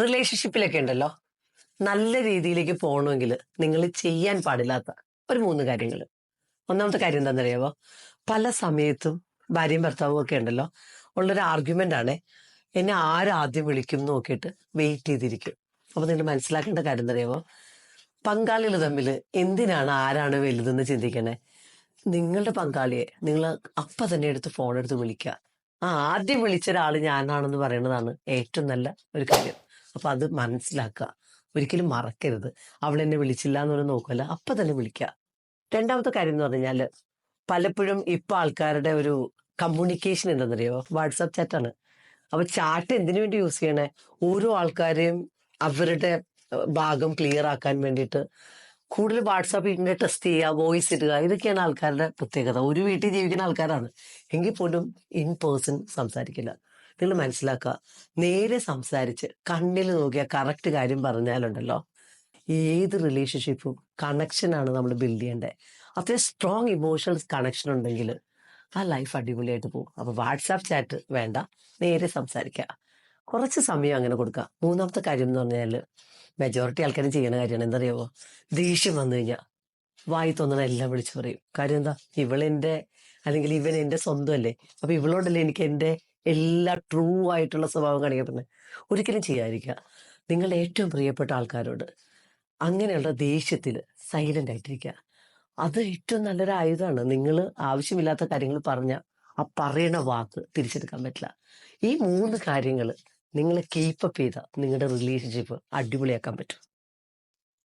റിലേഷൻഷിപ്പിലൊക്കെ ഉണ്ടല്ലോ. നല്ല രീതിയിലേക്ക് പോകണമെങ്കിൽ നിങ്ങൾ ചെയ്യാൻ പാടില്ലാത്ത ഒരു മൂന്ന് കാര്യങ്ങൾ ഒന്നാമത്തെ കാര്യം എന്താണെന്നറിയാമോ പല സമയത്തും ഭാര്യയും ഭർത്താവും ഒക്കെ ഉണ്ടല്ലോ. ഉള്ളൊരു ആർഗ്യുമെന്റ് ആണ് എന്നെ ആരാദ്യം വിളിക്കും എന്ന് നോക്കിയിട്ട് വെയിറ്റ് ചെയ്തിരിക്കും. അപ്പൊ നിങ്ങൾ മനസ്സിലാക്കേണ്ട കാര്യം എന്തറിയാവോ പങ്കാളികൾ തമ്മിൽ എന്തിനാണ് ആരാണ് വലുതെന്ന് ചിന്തിക്കണേ? നിങ്ങളുടെ പങ്കാളിയെ നിങ്ങൾ അപ്പം തന്നെ എടുത്ത് ഫോൺ എടുത്ത് വിളിക്കുക. ആ ആദ്യം വിളിച്ച ഒരാൾ ഞാനാണെന്ന് പറയുന്നതാണ് ഏറ്റവും നല്ല ഒരു കാര്യം. അപ്പൊ അത് മനസ്സിലാക്കുക. ഒരിക്കലും മറക്കരുത്. അവൾ എന്നെ വിളിച്ചില്ല എന്ന് പറഞ്ഞ് നോക്കുമല്ല അപ്പൊ തന്നെ വിളിക്കുക രണ്ടാമത്തെ കാര്യം എന്ന് പറഞ്ഞാൽ പലപ്പോഴും ഇപ്പൊ ആൾക്കാരുടെ ഒരു കമ്മ്യൂണിക്കേഷൻ എന്തെന്നറിയോ? വാട്സാപ്പ് ചാറ്റാണ് അപ്പൊ ചാറ്റ് എന്തിനു വേണ്ടി യൂസ് ചെയ്യണേ? ഓരോ ആൾക്കാരെയും അവരുടെ ഭാഗം ക്ലിയർ ആക്കാൻ വേണ്ടിയിട്ട് കൂടുതൽ വാട്സാപ്പ് ഇങ്ങനെ ടെസ്റ്റ് ചെയ്യുക വോയിസ് ഇടുക ഇതൊക്കെയാണ് ആൾക്കാരുടെ പ്രത്യേകത. ഒരു വീട്ടിൽ ജീവിക്കുന്ന ആൾക്കാരാണ്. എങ്കിൽ പോലും ഇൻ പേഴ്സൺ സംസാരിക്കില്ല. നിങ്ങൾ മനസ്സിലാക്കുക. നേരെ സംസാരിച്ച് കണ്ണിൽ നോക്കിയ കറക്റ്റ് കാര്യം പറഞ്ഞാലുണ്ടല്ലോ. ഏത് റിലേഷൻഷിപ്പും കണക്ഷനാണ് നമ്മൾ ബിൽഡ് ചെയ്യേണ്ടത് അത്രയും സ്ട്രോങ് ഇമോഷണൽ കണക്ഷൻ ഉണ്ടെങ്കിൽ ആ ലൈഫ് അടിപൊളിയായിട്ട് പോകും. അപ്പോൾ വാട്സാപ്പ് ചാറ്റ് വേണ്ട. നേരെ സംസാരിക്കുക. കുറച്ച് സമയം അങ്ങനെ കൊടുക്കുക. മൂന്നാമത്തെ കാര്യം എന്ന് പറഞ്ഞാൽ മെജോറിറ്റി ആൾക്കാരും ചെയ്യുന്ന കാര്യമാണ്. എന്തറിയാവോ ദേഷ്യം വന്നു കഴിഞ്ഞാൽ വായി തോന്നണ എല്ലാം വിളിച്ചു പറയും. കാര്യം എന്താ? ഇവളെന്റെ അല്ലെങ്കിൽ ഇവൻ എന്റെ സ്വന്തമല്ലേ അപ്പൊ ഇവളോടല്ലേ എനിക്ക് എന്റെ എല്ലാ ട്രൂ ആയിട്ടുള്ള സ്വഭാവം കാണിക്കാൻ പറ്റുന്നത് ഒരിക്കലും ചെയ്യാതിരിക്കുക. നിങ്ങളുടെ ഏറ്റവും പ്രിയപ്പെട്ട ആൾക്കാരോട് അങ്ങനെയുള്ള ദേഷ്യത്തിൽ സൈലന്റ് ആയിട്ടിരിക്കുക. അത് ഏറ്റവും നല്ലൊരു ആയുധമാണ്. നിങ്ങൾ ആവശ്യമില്ലാത്ത കാര്യങ്ങൾ പറഞ്ഞ ആ പറയണ വാക്ക് തിരിച്ചെടുക്കാൻ പറ്റില്ല. ഈ മൂന്ന് കാര്യങ്ങൾ നിങ്ങൾ കീപ്പപ്പ് ചെയ്താൽ നിങ്ങളുടെ റിലേഷൻഷിപ്പ് അടിപൊളിയാക്കാൻ പറ്റും.